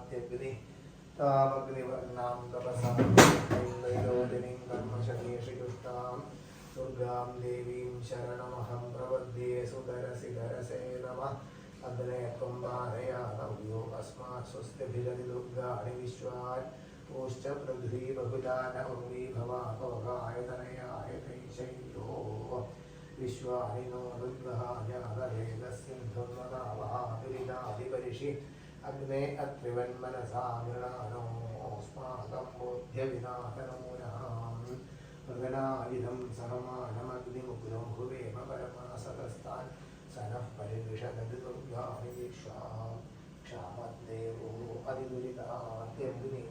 अग्नि तामग्निवर्णां तपसां दैलोदिनीं कर्मशनी श्रीकृष्णां दुर्गां देवीं शरणमहं प्रवद्ये सुधरसिधरसे नमः। अग्ने त्वं वाहयानव्यो अस्मात् स्वस्तिभिरति दुर्गाणि विश्वाय ओश्च पृथ्वी बहुदानवी भवाभोगायतनयाय तैशयो विश्वानि नो दुर्गहायानवेदसिन्धुर्मदावः दुरिदादिपरिषि अग्ने अत्रिवन्मनसा मृणानोऽस्माकं बोध्यविनाशनमूलहां मृगनायुधं सहमानमग्निमुग्धं भुवेम परमासतस्तान् सनः परिविशदुर्गानि क्षामद्देवो अधिदुरितात्यग्निः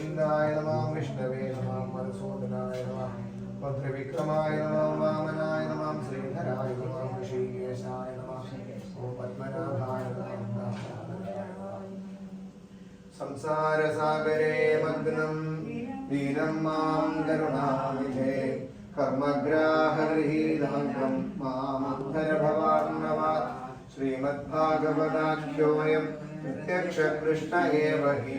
ഗോവിന്ദായ നമാം വിഷ്ണവേ നമാം മധുസൂദനായ നമാം ഭദ്രവിക്രമായ നമാം വാമനായ നമാം ശ്രീധരായ നമാം ഋഷികേശായ നമാം ഓം പത്മനാഭായ നമാം സംസാരസാഗരേ മഗ്നം വീരം മാം കരുണാവിധേ കർമ്മഗ്രാഹൃഹീതാംഗം മാമന്ധരഭവാർണവാത് ശ്രീമദ്ഭാഗവതാഖ്യോയം പ്രത്യക്ഷ കൃഷ്ണ ഏവ ഹി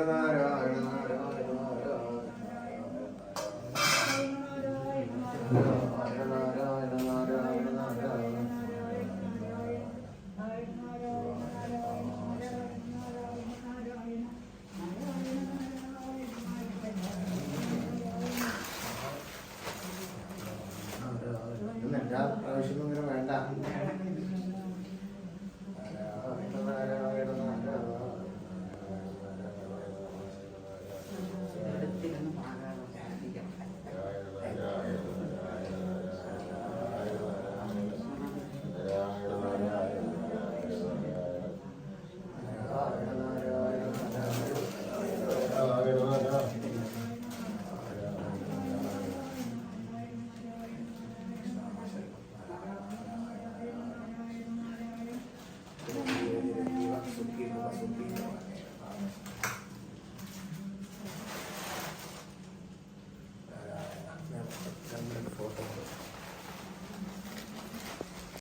നാരായണ നാരായണ നാരായണ എല്ലാ പ്രാവശ്യമൊന്നും വേണ്ട